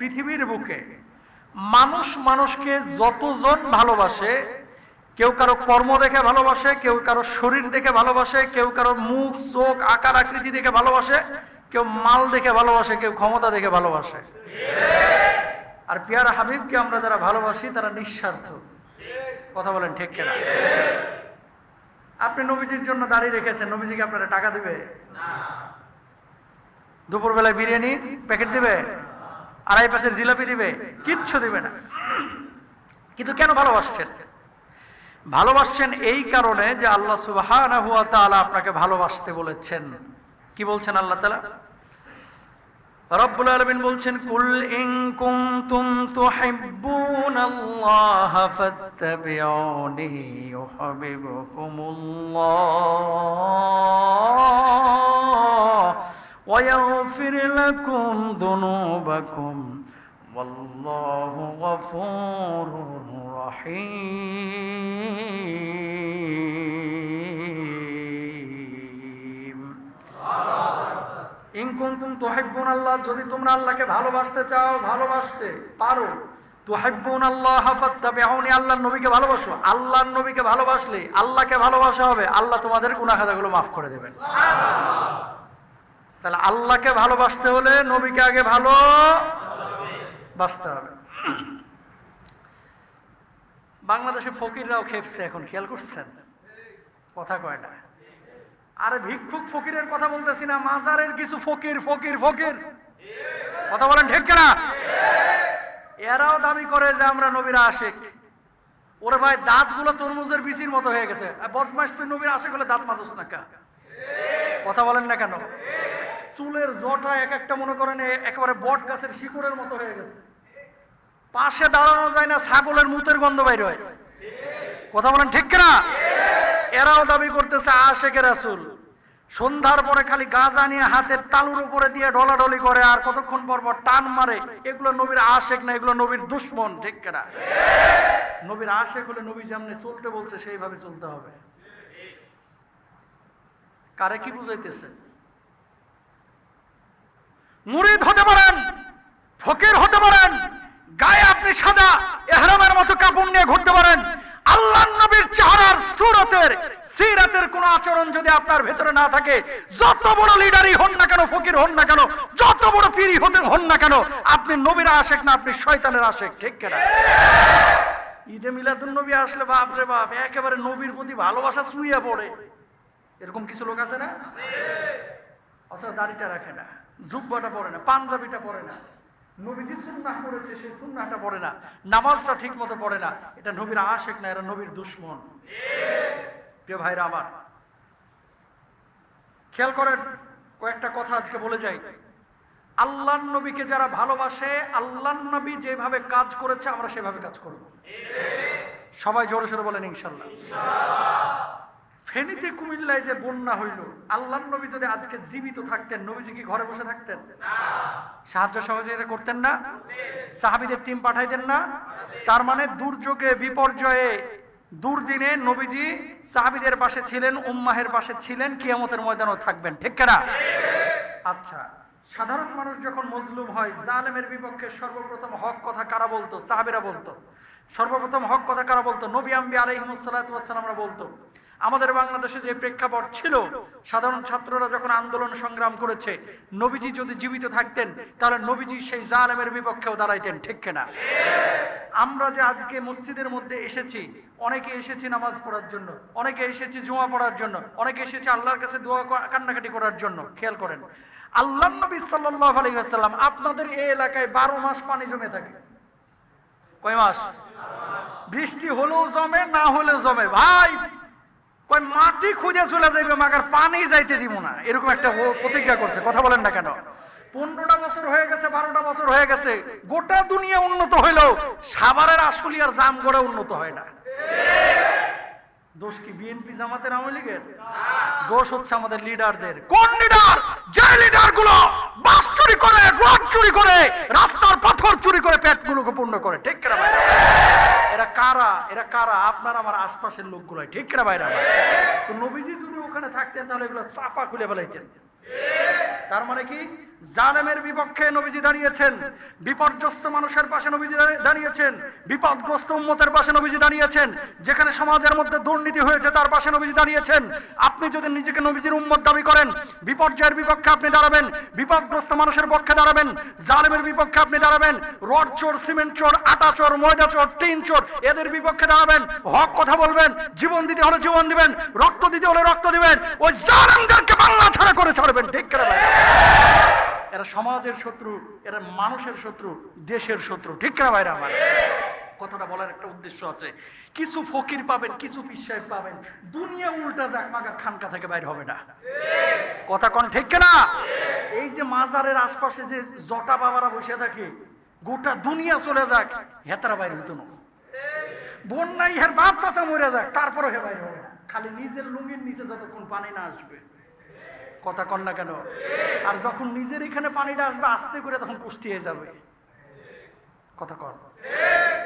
পৃথিবীর বুকে মানুষ মানুষকে যতজন ভালোবাসে, কেউ কারও কর্ম দেখে ভালোবাসে, কেউ কারও শরীর দেখে ভালোবাসে, কেউ কারও মুখ, চোখ, আকার, আকৃতি দেখে ভালোবাসে, কেউ মাল দেখে ভালোবাসে, কেউ ক্ষমতা দেখে ভালোবাসে। আর পিয়ারা হাবিবকে আমরা যারা ভালোবাসি, তারা নিঃস্বার্থ। কথা বলেন ঠিক কেনা? আপনি নবীজির জন্য দাঁড়িয়ে রেখেছেন নবীজিকে আপনারা টাকা দিবে? দুপুরবেলায় বিরিয়ানি প্যাকেট দিবে? আড়াই পাশের জিলাপি দিবে, কিচ্ছু দিবে না। কিন্তু কেন ভালোবাসছেন? ভালোবাসছেন এই কারণে যে আল্লাহ তাআলা আপনাকে ভালোবাসতে বলেছেন। কি বলছেন আল্লাহ তালা রব্বুল আলামিন বলছেন, কুল ইন কুনতুম তুহিব্বুনাল্লাহ ফাত্তাবিউনি ইউহিব্বুকুমুল্লাহ। ويغفر لكم ذنوبكم والله غفور رحيم ইন কুনতুম তুহিব্বুন আল্লাহ যদি তোমরা আল্লাহকে ভালোবাসতে চাও ভালোবাসতে পারো তুহিব্বুন আল্লাহ ফাত্তাবিউনি আল্লাহর নবীকে ভালোবাসো আল্লাহর নবীকে ভালোবাসলে আল্লাহকে ভালোবাসা হবে আল্লাহ তোমাদের গুনাহ খাতাগুলো মাফ করে দেবেন তাহলে আল্লাহকে ভালোবাসতে হলে নবীকে আগে ভালো বাসতে হবে। বাংলাদেশে ফকিররাও খেপছে এখন, খেয়াল করছেন? কথা কয় না। আরে ভিক্ষুক ফকিরের কথা বলতেছি না, মাজারের কিছু ফকির ফকির ফকির। কথা বলেন ঠিক না এরাও দাবি করে যে আমরা নবীরা আশেক। ওরে ভাই, দাঁতগুলো তরমুজের বিচির মতো হয়ে গেছে। বদমাস তুই নবীর আশেক হলে দাঁত মাজস না কা? কথা বলেন না কেন? চুলের জটা এক একটা মনে করেন একেবারে বট গাছের শিকড়ের মতো হয়ে গেছে। পাশে দাঁড়ানো যায় না, ছাগলের মুতের গন্ধ বাইর হয়। কথা বলেন ঠিক না এরাও দাবি করতেছে আশেকের রাসুল। সন্ধ্যার পরে খালি গাঁজা নিয়ে হাতের তালুর উপরে দিয়ে ডলাডলি করে আর কতক্ষণ পর পর টান মারে। এগুলো নবীর আশেক না, এগুলো নবীর দুশ্মন, ঠিক কেনা? নবীর আশেক হলে নবী যেমনি চলতে বলছে, সেইভাবে চলতে হবে। কারে কি বুঝাইতেছে? মুরিদ হতে পারেন, ফকির হতে পারেন, গায়ে আপনি সাদা এহরামের মতো কাপড় নিয়ে ঘুরতে পারেন। আল্লাহ নবীর চেহারার সুরতের, সিরাতের কোন আচরণ যদি আপনার ভেতরে না থাকে, যত বড় লিডারই হন না কেন, ফকির হন না কেন, যত বড় পীরই হতে হন না কেন, আপনি নবীর আশেক না, আপনি শয়তানের আশেক, ঠিক কেনা? ঈদে মিলাদুন নবী আসলে বাপ রে বাপ, একেবারে নবীর প্রতি ভালোবাসা শুয়ে পড়ে। এরকম কিছু লোক আছে না? অথবা দাড়িটা রাখে না। জুব্বাটা পরে না, পাঞ্জাবিটা পরে না। নবীজি সুন্নাহ পড়েছে, সেই সুন্নাহটা পড়ে না। নামাজটা ঠিক মতো পড়ে না। এটা নবীর আশেক না, এরা নবীর দুশ্মন। প্রিয় ভাইরা আমার, খেয়াল করেন, কয়েকটা কথা আজকে বলে যাই। আল্লাহ নবীকে যারা ভালোবাসে আল্লাহ নবী যেভাবে কাজ করেছে, আমরা সেভাবে কাজ করব। সবাই জোরে সোরে বলেন, ইনশাল্লাহ। ফেনীতে কুমিল্লায় যে বন্যা হইল আল্লাহ নবী যদি আজকে জীবিত থাকতেন, নবীজি কি ঘরে বসে থাকতেন? সাহায্য সহযোগিতা করতেন না? সাহাবিদের টিম পাঠাইতেন না? তার মানে দুর্যোগে, বিপর্যয়ে, দুর্দিনে নবীজি সাহাবিদের পাশে ছিলেন, উম্মাহের পাশে ছিলেন, কিয়ামতের ময়দানও থাকবেন, ঠিক কেনা? আচ্ছা সাধারণ মানুষ যখন মজলুম হয়, জালেমের বিপক্ষে সর্বপ্রথম হক কথা কারা বলতো? সাহাবিরা বলতো। সর্বপ্রথম হক কথা কারা বলতো? নবী আম্বি আলাইহিমুসাল্লামরা বলতো। আমাদের বাংলাদেশে যে প্রেক্ষাপট ছিল, সাধারণ ছাত্ররা যখন আন্দোলন সংগ্রাম করেছে, নবীজি যদি জীবিত থাকতেন, তাহলে নবীজি সেই জালেমের বিপক্ষেও দাঁড়াইতেন, ঠিক কিনা? আমরা যে আজকে মসজিদের মধ্যে এসেছি, অনেকে এসেছি নামাজ পড়ার জন্য, অনেকে এসেছি জুমা পড়ার জন্য, অনেকে এসেছি আল্লাহর কাছে দোয়া কান্নাকাটি করার জন্য, খেয়াল করেন। আল্লাহ নবী সাল্লাহ আলাইসাল্লাম আপনাদের এই এলাকায় বারো মাস পানি জমে থাকে। কয় মাস? বৃষ্টি হলেও জমে, না হলেও জমে। ভাই কয়, মাটি খুঁজে চলে যাইবে, মাগার পানি যাইতে দিব না। এরকম একটা প্রতিজ্ঞা করছে, কথা বলেন না কেন? পনেরোটা বছর হয়ে গেছে, বারোটা বছর হয়ে গেছে, গোটা দুনিয়া উন্নত হইলেও সাবারের সাভারের জাম গড়ে উন্নত হয় না। দোষ কি বিএনপি জামাতের আওয়ামী লীগের? দোষ হচ্ছে আমাদের লিডারদের কোন লিডার যে লিডারগুলো বাস চুরি করে রড চুরি করে রাস্তার পাথর চুরি করে পেটগুলোকে পূর্ণ করে ঠিক কিনা ভাই? এরা কারা? এরা কারা? আপনার আমার আশপাশের লোকগুলো ঠিক কিনা ভাইরা? তো নবীজি যদি ওখানে থাকতেন তাহলে এগুলো চাপা খুলে ফেলাইতেন। তার মানে কি? জালেমের বিপক্ষে নবীজি দাঁড়িয়েছেন, বিপর্যস্ত মানুষের পাশে নবীজি দাঁড়িয়েছেন, বিপদগ্রস্ত উম্মতের পাশে নবীজি দাঁড়িয়েছেন, যেখানে সমাজের মধ্যে দুর্নীতি হয়েছে তার পাশে নবীজি দাঁড়িয়েছেন। আপনি যদি নিজেকে নবীজির উম্মত দাবি করেন, বিপর্যয়ের বিপক্ষে আপনি দাঁড়াবেন, বিপদগ্রস্ত মানুষের পক্ষে দাঁড়াবেন, জালেমের বিপক্ষে আপনি দাঁড়াবেন, রড চোর, সিমেন্ট চোর, আটা চোর, ময়দা চোর, টিন চোর, এদের বিপক্ষে দাঁড়াবেন, হক কথা বলবেন, জীবন দিতে হলে জীবন দিবেন, রক্ত দিতে হলে রক্ত দিবেন, ওই জালেমদেরকে বাংলা ছাড়া করে ছাড়বেন, ঠিক করে এরা সমাজের শত্রু, এরা মানুষের শত্রু, দেশের শত্রু। ঠিক না ভাইরা আমার? কথাটা বলার একটা উদ্দেশ্য আছে। কিছু ফকির পাবেন, কিছু পিস সাহেব পাবেন। দুনিয়া উল্টা যাক, মাগার খানকা থেকে বাইর হবে না। কথা কোন ঠিক না এই যে মাজারের আশপাশে যে জটা বাবারা বসে থাকে, গোটা দুনিয়া চলে যাক, হেতারা বাইর হইতো না। বন্যাই হের বাপ চাচা মরে যাক তারপরে হে বাইর হবে খালি নিজের লুঙ্গির নিচে যতক্ষণ পানি না আসবে। কথা কন না কেন? আর যখন নিজের এখানে পানিটা আসবে, আস্তে করে তখন কুষ্টি হয়ে যাবে। কথা কন।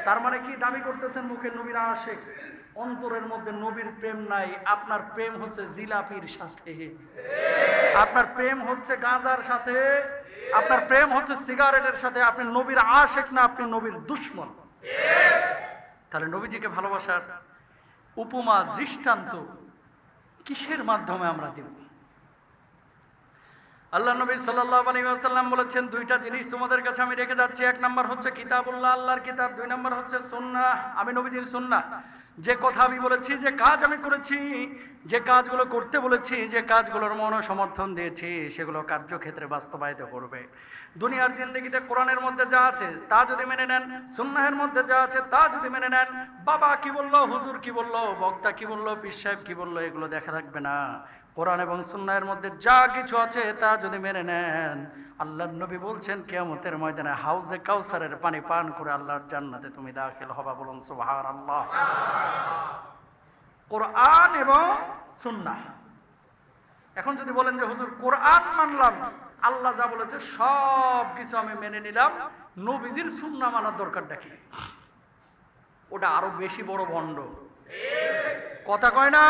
তার মানে কি? দাবি করতেছেন মুখে নবীর আশেক। অন্তরের মধ্যে নবীর প্রেম নাই, আপনার প্রেম হচ্ছে জিলাপির সাথে। আপনার প্রেম হচ্ছে গাঁজার সাথে, আপনার প্রেম হচ্ছে সিগারেটের সাথে, আপনি নবীর আশেক না, আপনি নবীর দুশ্মন। তাহলে নবীজিকে ভালোবাসার উপমা, দৃষ্টান্ত কিসের মাধ্যমে আমরা দেব? আল্লাহ নবী ওয়াসাল্লাম বলেছেন, দুইটা জিনিস তোমাদের কাছে আমি রেখে যাচ্ছি। এক নম্বর হচ্ছে কিতাবুল্লাহ, আল্লাহর কিতাব। দুই নম্বর হচ্ছে সুন্নাহ, আমি নবীজির সুন্নাহ। যে কথা আমি বলেছি, যে কাজ আমি করেছি, যে কাজগুলো করতে বলেছি, যে কাজগুলোর মন সমর্থন দিয়েছি, সেগুলো কার্যক্ষেত্রে বাস্তবায়িত করবে। দুনিয়ার জিন্দগিতে কোরআনের মধ্যে যা আছে, তা যদি মেনে নেন, সুন্নাহের মধ্যে যা আছে, তা যদি মেনে নেন, বাবা কি বলল, হুজুর কি বলল, বক্তা কি বলল, পীর সাহেব কি বলল, এগুলো দেখা রাখবে না। কোরআন এবং সুন্নাহের মধ্যে যা কিছু আছে তা যদি মেনে নেন আল্লাহ নবী বলছেন, কেয়ামতের ময়দানে হাউজে কাউসারের পানি পান করে আল্লাহর জান্নাতে তুমি দাখিল হবা বলুন সুবহান আল্লাহ কোরআন এবং সুন্নাহ। এখন যদি বলেন যে, হুজুর, কোরআন মানলাম, আল্লাহ যা বলেছে সব কিছু আমি মেনে নিলাম, নবীজির সুন্না মানার দরকারটা কি? ওটা আরও বেশি বড় ভণ্ড কথা কয় না?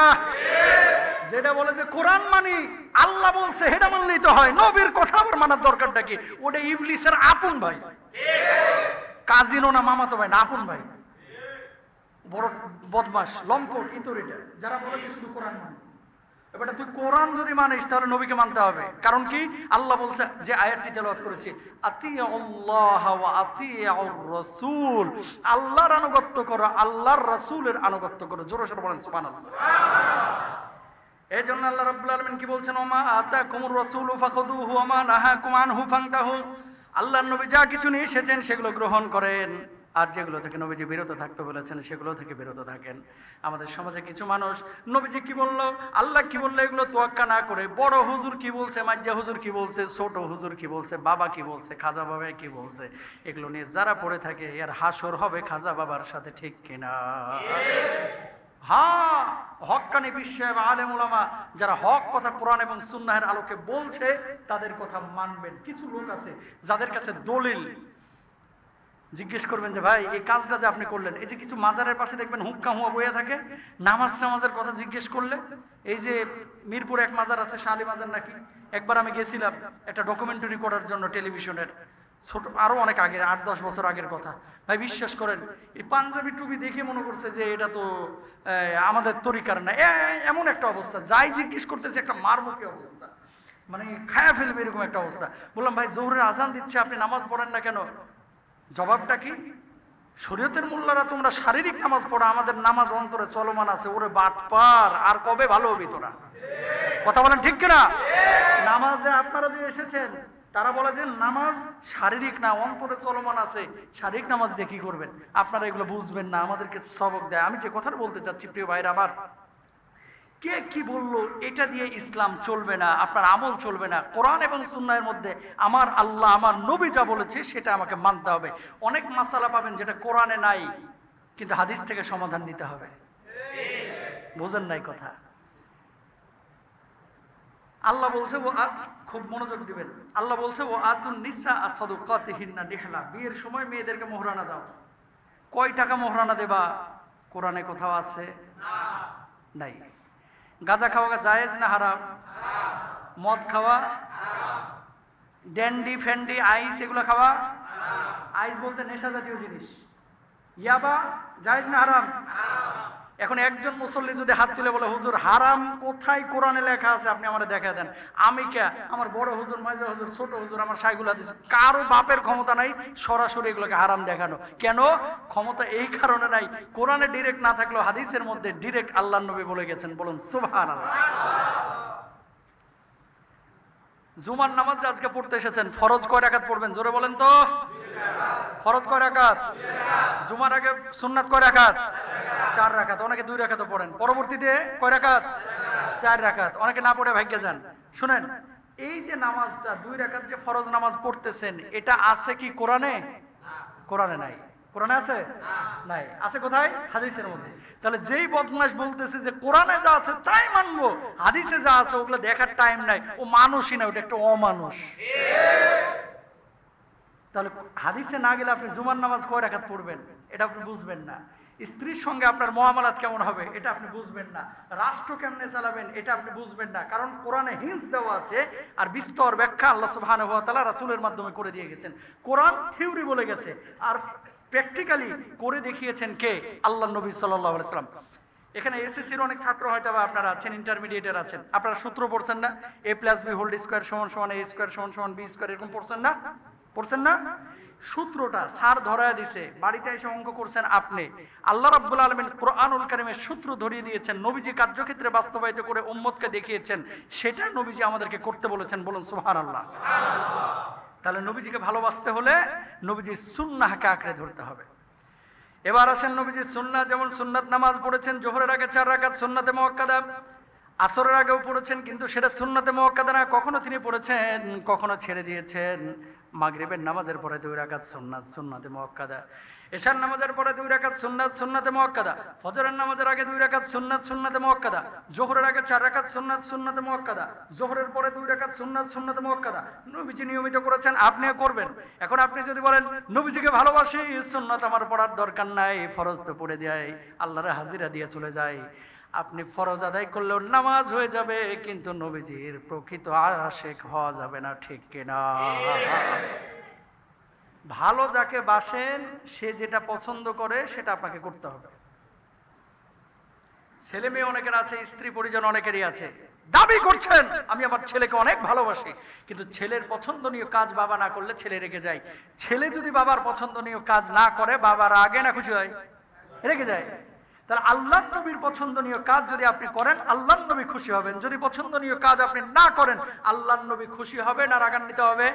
যেটা বলে যে কোরআন মানি, আল্লাহ বলছে সেটা মানলেই তো হয়। নবীর কথা আবার মানার দরকারটা কি? ওটা ইবলিসের আপন ভাই। কাজিনো না মামাতো ভাই না, আপন ভাই। বড় বদমাস লম্পট ইতরিটা যারা বলে যে শুধু কোরআন মানে। এবারে তুই কোরআন যদি মানিস, তাহলে নবীকে মানতে হবে। কারণ কি? আল্লাহ বলছে, যে আয়াতটি তেলাওয়াত করেছি আতি আল্লাহ আতি রাসূল আল্লাহর আনুগত্য করো, আল্লাহর রাসূলের আনুগত্য করো। জোরে সোরে বলেন, সুবহানাল্লাহ। এই জন্য আল্লাহ রাব্বুল আলামিন কি বলছেন, ওমা আতাকুমুর রাসূলু ফাখুযুহু ওয়া মা নাহাকুম আনহু ফান্তাহু। আল্লাহর নবী যা কিছু নিয়ে এসেছেন সেগুলো গ্রহণ করেন। আর যেগুলো থেকে নবীজি বিরত থাকতে বলেছেন, সেগুলো থেকে বিরত থাকেন। আমাদের সমাজে কিছু মানুষ, নবীজি কি বলল, আল্লাহ কি বলল, এগুলো তোয়াক্কা না করে। বড় হুজুর কি বলছে মাজ্জা হুজুর কি বলছে, ছোট হুজুর কি বলছে, বাবা কি বলছে, খাজা বাবা কি বলছে, এগুলো নিয়ে যারা পড়ে থাকে, এর হাসর হবে খাজা বাবার সাথে ঠিক কিনা? হ্যাঁ হক্কানি বিশ্বে বা আলেম ওলামা যারা হক কথা কোরআন এবং সুন্নাহের আলোকে বলছে, তাদের কথা মানবেন। কিছু লোক আছে যাদের কাছে দলিল। জিজ্ঞেস করবেন যে, ভাই, এই কাজটা যে আপনি করলেন, এই যে কিছু মাজারের পাশে দেখবেন হুক্কা হুয়া বইয়া থাকে, নামাজ টামাজের কথা জিজ্ঞেস করলে, এই যে মিরপুরে এক মাজার আছে, শালি মাজার নাকি, একবার আমি গেছিলাম একটা ডকুমেন্টারি করার জন্য টেলিভিশনের ছোট, আরও অনেক আগের, আট, দশ বছর আগের কথা। ভাই, বিশ্বাস করেন, এই পাঞ্জাবি টুপি দেখে মনে করছে যে এটা তো আমাদের তরিকার না। এমন একটা অবস্থা। যাই জিজ্ঞেস করতেছে, একটা মারমুখী অবস্থা। মানে খায়া ফেলবে এরকম একটা অবস্থা। বললাম, ভাই, জোহরের আজান দিচ্ছে, আপনি নামাজ পড়েন না কেন? জবাবটা কি? শরীয়তের মোল্লারা তোমরা শারীরিক নামাজ পড়ো, আমাদের নামাজ অন্তরে চলমান আছে। ওরে বাট পার, আর কবে ভালো হবি তোরা? কথা বলেন ঠিক কিনা? নামাজে আপনারা যে এসেছেন তারা বলে যে নামাজ শারীরিক না, অন্তরে চলমান আছে। শারীরিক নামাজ কি করবেন? আপনারা এগুলো বুঝবেন না, আমাদেরকে সবক দেয়। আমি যে কথাটা বলতে চাচ্ছি, প্রিয় ভাইরা আমার, কে কি বলল, এটা দিয়ে ইসলাম চলবে না, আপনার আমল চলবে না। কোরআন এবং সুন্নাহের মধ্যে আমার আল্লাহ, আমার নবী যা বলেছে, সেটা আমাকে মানতে হবে। অনেক মাসালা পাবেন যেটা কোরআনে নাই, কিন্তু হাদিস থেকে সমাধান নিতে হবে। বোঝেন নাই কথা? আল্লাহ বলছে, ও খুব মনোযোগ দিবেন। আল্লাহ বলছে, ও আতুন নিসা আসাদুকাতিহিন্না নিহলা। বিয়ের সময় মেয়েদেরকে মোহরানা দাও। কয় টাকা মোহরানা দেবা? কোরআনে কোথাও আছে? নাই। গাঁজা খাওয়া জায়েজ না হারাম? মদ খাওয়া? ড্যান্ডি ফ্যান্ডি আইস এগুলো খাওয়া? আইস বলতে নেশা জাতীয় জিনিস। ইয়াবা জায়েজ না হারাম? এখন একজন মুসল্লি যদি হাত তুলে বলে, হুজুর, হারাম কোথায় কোরআনে লেখা আছে? আপনি আমার দেখা দেন। আমি কে? আমার বড় হুজুর, মাইজা হুজুর, ছোট হুজুর, আমার সাইগুলা দিচ্ছে কারও বাপের ক্ষমতা নাই সরাসরি এগুলোকে হারাম দেখানো। কেন? ক্ষমতা এই কারণে নাই। কোরআনে ডিরেক্ট না থাকলেও হাদিসের মধ্যে ডিরেক্ট আল্লাহ নবী বলে গেছেন। বলুন সুবহান জুমার নামাজ আজকে পড়তে এসেছেন, ফরজ কয় রাকাত পড়বেন? জোরে বলেন তো। ফরজ কয় রাকাত? জুমার আগে সুন্নাত কয় রাকাত? চার রাকাত, অনেকে দুই রাকাত পড়েন। পরবর্তীতে কয় রাকাত? চার রাকাত। অনেকে না পড়ে ভাগ্যে যান। শুনেন, এই যে নামাজটা, দুই রাকাত যে ফরজ নামাজ পড়তেছেন, এটা আছে কি কোরআনে? কোরআনে নাই। কোরআনে আছে? নাই। আছে কোথায়? হাদিসের মধ্যে। তাহলে যেই বদমাস বলতেছে যে কোরআনে যা আছে তাই মানবো, হাদিসে যা আছে ওগুলো দেখার টাইম নাই। ও মানুষই না, ওটা একটা অমানুষ। তাহলে হাদিসে না গেলে আপনি জুমার নামাজ কয় রাখাত পড়বেন? এটা আপনি বুঝবেন না। স্ত্রীর সঙ্গে আপনার মহামালাত কেমন হবে এটা আপনি বুঝবেন না। রাষ্ট্র কেমনে চালাবেন এটা আপনি বুঝবেন না। কারণ কোরআনে হিংস দেওয়া আছে আর বিস্তর ব্যাখ্যা আল্লাহ সুবহানাহু ওয়া তাআলা রাসূলের মাধ্যমে করে দিয়ে গেছেন। কোরআন থিওরি বলে গেছে। আর প্র্যাকটিক্যালি করে দেখিয়েছেন কে? আল্লাহ নবী সাল্লাম। এখানে এসএসসির অনেক ছাত্র হয়তো বা আপনারা আছেন ইন্টারমিডিয়েটের আছেন। আপনারা সূত্র পড়ছেন না? A plus B whole square সমান সমান এ স্কোয়ার সমান সমান বি স্কোয়ার এরকম পড়ছেন না? পড়ছেন না? সূত্রটা সার ধরায় দিছে, বাড়িতে এসে অঙ্ক করছেন আপনি। আল্লাহ রাব্বুল আলামিন কোরআনুল কারিমের সূত্র ধরিয়ে দিয়েছেন, নবীজি কার্যক্ষেত্রে বাস্তবায়িত করে উম্মতকে দেখিয়েছেন, সেটা নবীজি আমাদেরকে করতে বলেছেন, বলুন সুবহানাল্লাহ। তাহলে নবীজিকে ভালোবাসতে হলে নবীজির সুন্নাহকে আঁকড়ে ধরতে হবে। এবার আসেন নবীজি সুন্নাহ, যেমন সুন্নাত নামাজ পড়েছেন, জোহরের আগে চার রাকাত, সুন্নাতে মুআক্কাদা আসরের আগেও পড়েছেন, কিন্তু সেটা সুন্নাতে মুআক্কাদা না কখনো তিনি পড়েছেন, কখনো ছেড়ে দিয়েছেন। মাগরিবের নামাজের পরে দুই রাকাত সুন্নাত, সুন্নাতে মুআক্কাদা এশার নামাজের পরে দুই রাকাত সুন্নাত, সুন্নাতে মুআক্কাদা ফজরের নামাজের আগে দুই রাকাত সুন্নাত, সুন্নাতে মুআক্কাদা জোহরের আগে চার রাকাত সুন্নাত, সুন্নাতে মুআক্কাদা জোহরের পরে দুই রাকাত সুন্নাত, সুন্নাতে মুআক্কাদা নবীজি নিয়মিত করেছেন, আপনিও করবেন। এখন আপনি যদি বলেন, নবীজিকে ভালোবাসি, সুন্নাত আমার পড়ার দরকার নাই, ফরজ তো পড়ে দেয় আল্লাহরে হাজিরা দিয়ে চলে যায়। আপনি ফরজ আদায় করলেও নামাজ হয়ে যাবে, কিন্তু নবীজির প্রকৃত আশেক হওয়া যাবে না, ঠিক কিনা? ভালো যাকে বাসেন, সে যেটা পছন্দ করে, সেটা আপনাকে করতে হবে। ছেলে মেয়ে অনেকের আছে, স্ত্রী পরিজন অনেকেরই আছে। দাবি করছেন, আমি আমার ছেলেকে অনেক ভালোবাসি, কিন্তু ছেলের পছন্দনীয় কাজ বাবা না করলে ছেলে রেগে যায়। ছেলে যদি বাবার পছন্দনীয় কাজ না করে, বাবার আগে না খুশি হয়, রেগে যায়। তাহলে আল্লাহ নবীর পছন্দনীয় কাজ যদি আপনি করেন, আল্লাহ নবী খুশি হবেন। যদি পছন্দনীয় কাজ আপনি না করেন, আল্লাহ নবী খুশি হবে না রাগান্বিত হবে?